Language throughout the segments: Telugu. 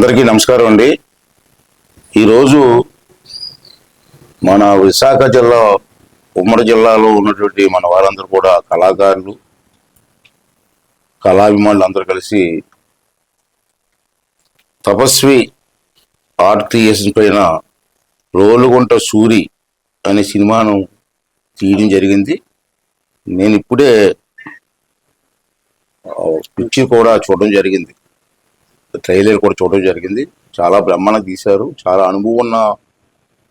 అందరికీ నమస్కారం అండి. ఈరోజు మన విశాఖ జిల్లా ఉమ్మడి జిల్లాలో ఉన్నటువంటి మన వారందరూ కూడా కళాకారులు కళాభిమానులు అందరూ కలిసి తపస్వి ఆర్ట్ క్రియేషన్ పైన రోలుగుంట సూరి అనే సినిమాను తీయడం జరిగింది. నేను ఇప్పుడే పిక్చర్ కూడా చూడడం జరిగింది. ట్రైలర్ కూడా చూడడం జరిగింది. చాలా బ్రహ్మాండంగా తీశారు. చాలా అనుభవం ఉన్న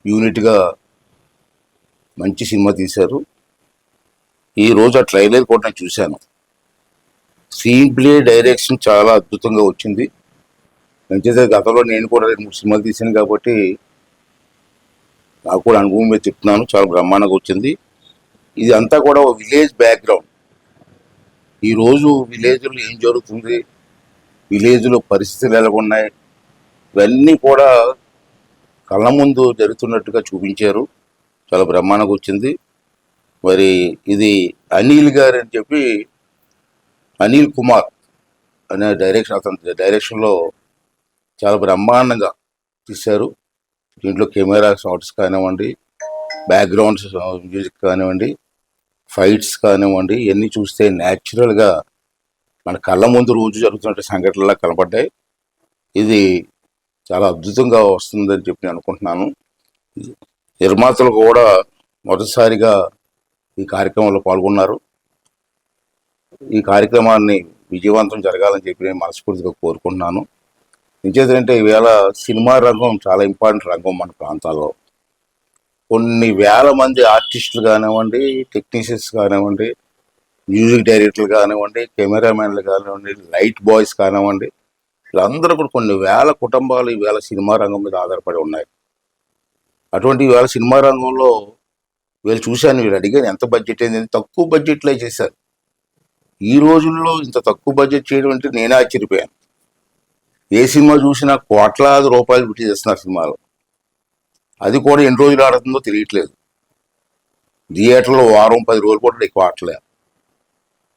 యూనిట్గా మంచి సినిమా తీశారు. ఈ రోజు ఆ ట్రైలర్ కూడా నేను చూశాను. స్క్రీన్ ప్లే డైరెక్షన్ చాలా అద్భుతంగా వచ్చింది. మంచిదే గతంలో నేను కూడా రెండు మూడు సినిమాలు తీశాను కాబట్టి నాకు కూడా అనుభవం మీద చెప్తున్నాను. చాలా బ్రహ్మాండంగా వచ్చింది. ఇది అంతా కూడా ఒక విలేజ్ బ్యాక్గ్రౌండ్ ఈరోజు విలేజ్లో ఏం జరుగుతుంది? విలేజ్లో పరిస్థితులు ఎలా ఉన్నాయి ఇవన్నీ కూడా కళ్ళ ముందు జరుగుతున్నట్టుగా చూపించారు. చాలా బ్రహ్మాండంగా వచ్చింది. మరి ఇది అనిల్ గారు అని చెప్పి అనిల్ కుమార్ అనే డైరెక్షన్ అతని డైరెక్షన్లో చాలా బ్రహ్మాండంగా తీశారు. దీంట్లో కెమెరా షాట్స్ కానివ్వండి బ్యాక్గ్రౌండ్స్ మ్యూజిక్ కానివ్వండి ఫైట్స్ కానివ్వండి ఇవన్నీ చూస్తే న్యాచురల్గా మన కళ్ళ ముందు రోజు జరుగుతున్న సంఘటనలా కనపడ్డాయి. ఇది చాలా అద్భుతంగా వస్తుందని చెప్పి నేను అనుకుంటున్నాను. నిర్మాతలు కూడా మొదటిసారిగా ఈ కార్యక్రమంలో పాల్గొన్నారు. ఈ కార్యక్రమాన్ని విజయవంతం జరగాలని చెప్పి నేను మనస్ఫూర్తిగా కోరుకుంటున్నాను. నిజేంటంటే ఈవేళ సినిమా రంగం చాలా ఇంపార్టెంట్ రంగం మన ప్రాంతాల్లో. కొన్ని వేల మంది ఆర్టిస్టులు కానివ్వండి టెక్నీషియన్స్ కానివ్వండి మ్యూజిక్ డైరెక్టర్లు కానివ్వండి కెమెరామెన్లు కానివ్వండి లైట్ బాయ్స్ కానివ్వండి వీళ్ళందరూ కూడా కొన్ని వేల కుటుంబాలు ఈవేళ సినిమా రంగం మీద ఆధారపడి ఉన్నాయి. అటువంటి ఈవేళ సినిమా రంగంలో వీళ్ళు చూశాను వీళ్ళు అడిగాను ఎంత బడ్జెట్ అయింది? తక్కువ బడ్జెట్లో చేశారు. ఈ రోజుల్లో ఇంత తక్కువ బడ్జెట్ చేయడం అంటే నేనే ఆశ్చర్యపోయాను. ఏ సినిమా చూసినా కోట్లాది రూపాయలు పెట్టి చేస్తున్నారు సినిమాలు. అది కూడా ఎన్ని రోజులు ఆడుతుందో తెలియట్లేదు. థియేటర్లో వారం పది రోజులు కూడా ఎక్కువ ఆడలేదు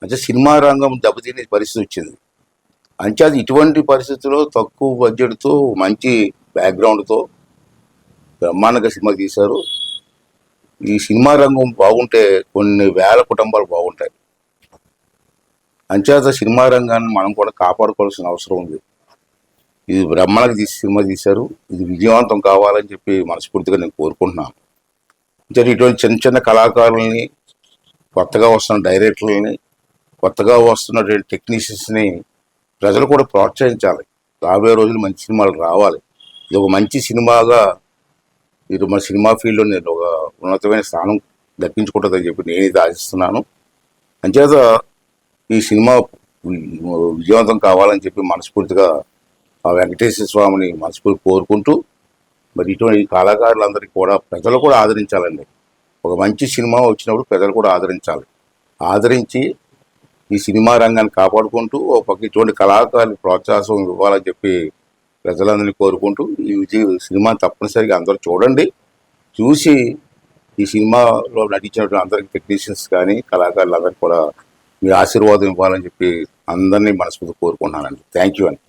అంటే సినిమా రంగం దెబ్బతినే పరిస్థితి వచ్చింది. అంచేది ఇటువంటి పరిస్థితుల్లో తక్కువ బడ్జెట్తో మంచి బ్యాక్గ్రౌండ్తో బ్రహ్మాండంగా సినిమా తీశారు. ఈ సినిమా రంగం బాగుంటే కొన్ని వేల కుటుంబాలు బాగుంటాయి. అంచేత సినిమా రంగాన్ని మనం కూడా కాపాడుకోవాల్సిన అవసరం ఉంది. ఇది బ్రహ్మణకు తీసి సినిమా తీశారు. ఇది విజయవంతం కావాలని చెప్పి మనస్ఫూర్తిగా నేను కోరుకుంటున్నాను. అంటే ఇటువంటి చిన్న చిన్న కళాకారుల్ని కొత్తగా వస్తున్న డైరెక్టర్లని కొత్తగా వస్తున్నటువంటి టెక్నీషియన్స్ని ప్రజలు కూడా ప్రోత్సహించాలి. రాబోయే రోజులు మంచి సినిమాలు రావాలి. ఇది ఒక మంచి సినిమాగా ఇది మన సినిమా ఫీల్డ్లో నేను ఒక ఉన్నతమైన స్థానం దక్కించుకుంటుందని చెప్పి నేను ఇది ఆశిస్తున్నాను. అంచేత ఈ సినిమా విజయవంతం కావాలని చెప్పి మనస్ఫూర్తిగా ఆ వెంకటేశ్వర స్వామిని మనస్ఫూర్తి కోరుకుంటూ మరి ఇటువంటి కళాకారులందరికీ కూడా ప్రజలు కూడా ఆదరించాలండి. ఒక మంచి సినిమా వచ్చినప్పుడు ప్రజలు కూడా ఆదరించాలి. ఆదరించి ఈ సినిమా రంగాన్ని కాపాడుకుంటూ ఒక పక్క ఇటువంటి కళాకారులు ప్రోత్సాహం ఇవ్వాలని చెప్పి ప్రజలందరినీ కోరుకుంటూ ఈ విజయ సినిమా తప్పనిసరిగా అందరూ చూడండి. చూసి ఈ సినిమాలో నటించినటువంటి అందరికి టెక్నీషియన్స్ కానీ కళాకారులందరికీ కూడా మీ ఆశీర్వాదం ఇవ్వాలని చెప్పి అందరినీ మనస్ఫూర్తి కోరుకుంటున్నానండి. థ్యాంక్ యూ అండి.